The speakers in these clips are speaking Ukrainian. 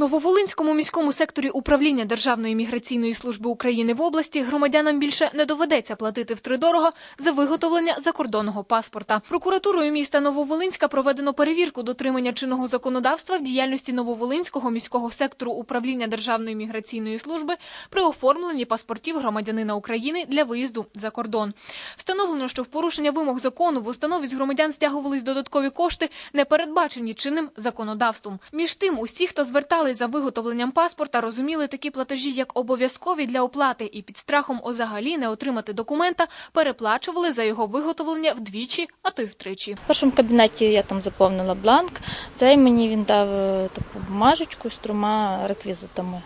Нововолинському міському секторі управління Державної міграційної служби України в області громадянам більше не доведеться платити втридорого за виготовлення закордонного паспорта. Прокуратурою міста Нововолинська проведено перевірку дотримання чинного законодавства в діяльності Нововолинського міського сектору управління Державної міграційної служби при оформленні паспортів громадянина України для виїзду за кордон. Встановлено, що в порушення вимог закону в установі з громадян стягувались додаткові кошти, не передбачені чинним законодавством. Між тим, усі, хто звертались за виготовленням паспорта, розуміли такі платежі як обов'язкові для оплати, і під страхом озагалі не отримати документа, переплачували за його виготовлення вдвічі, а то й втричі. В першому кабінеті я там заповнила бланк. Цей мені він дав е, таку бумажечку з трьома реквізитами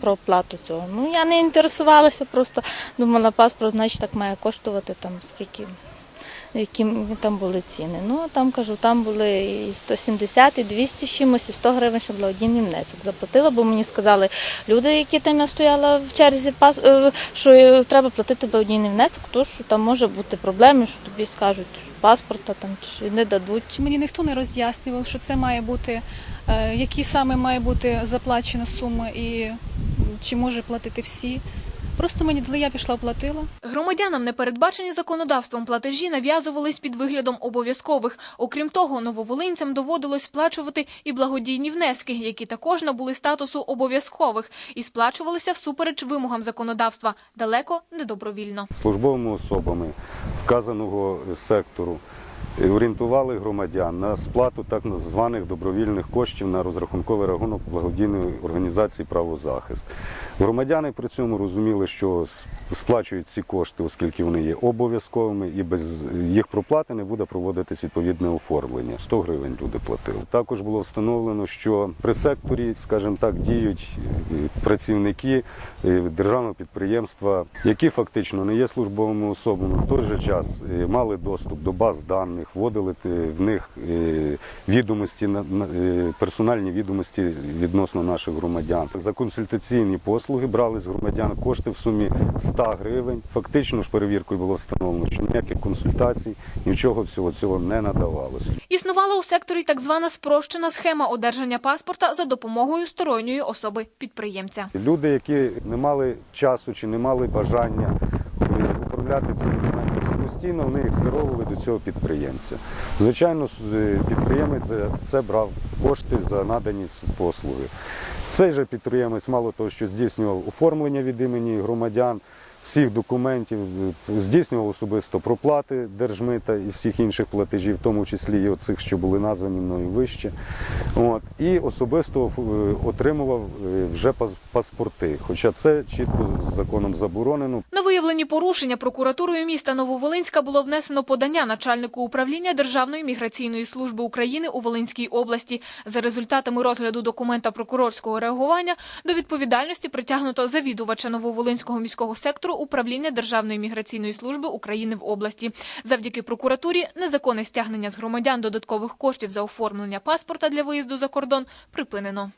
про оплату цього. Ну я не інтересувалася, просто думала, паспорт, значить, так має коштувати там скільки. Які там були ціни. Ну там кажу, там були і 170, і 200 чимось, і 100 гривень ще благодійний внесок. Заплатила, бо мені сказали люди, які там я стояла в черзі, пас- е, що е, треба платити благодійний внесок, тому що там може бути проблеми, що тобі скажуть що паспорта там чи не дадуть. Мені ніхто не роз'яснював, що це має бути, е, які саме має бути заплачена сума і чи може платити всі. Просто мені дали, я пішла, оплатила. Громадянам, не передбачені законодавством платежі, нав'язувались під виглядом обов'язкових. Окрім того, нововолинцям доводилось сплачувати і благодійні внески, які також набули статусу обов'язкових і сплачувалися всупереч вимогам законодавства, далеко не добровільно. службовими особами вказаного сектору орієнтували громадян на сплату так званих добровільних коштів на розрахунковий рахунок благодійної організації правозахист. Громадяни при цьому розуміли, що сплачують ці кошти, оскільки вони є обов'язковими, і без їх проплати не буде проводитись відповідне оформлення. 100 гривень люди платили. Також було встановлено, що при секторі, скажімо так, діють е, працівники е, державного підприємства, які фактично не є службовими особами, в той же час е, мали доступ до баз даних, вводили е, в них е, відомості е, персональні відомості відносно наших громадян. За консультаційні послуги брали з громадян кошти в сумі 100 гривень. Фактично ж перевіркою було встановлено, що ніяких консультацій, нічого всього цього не надавалося. Існувала у секторі так звана спрощена схема одержання паспорта за допомогою сторонньої особи підприємця. Люди, які не мали часу чи не мали бажання оформляти ці документи самостійно, вони їх скеровували до цього підприємця. Звичайно, е, підприємець за це брав кошти за надані послуги. Цей же підприємець, мало того, що здійснював оформлення від імені громадян. Всіх документів е, здійснював особисто проплати держмита і всіх інших платежів, в тому числі і оцих, що були названі мною вище. От, і особисто е, отримував вже паспорти. Хоча це чітко законом заборонено. Виявлені порушення прокуратурою міста Нововолинська було внесено подання начальнику управління Державної міграційної служби України у Волинській області. За результатами розгляду документа прокурорського реагування до відповідальності притягнуто завідувача Нововолинського міського сектору управління Державної міграційної служби України в області. Завдяки прокуратурі незаконне стягнення з громадян додаткових коштів за оформлення паспорта для виїзду за кордон припинено.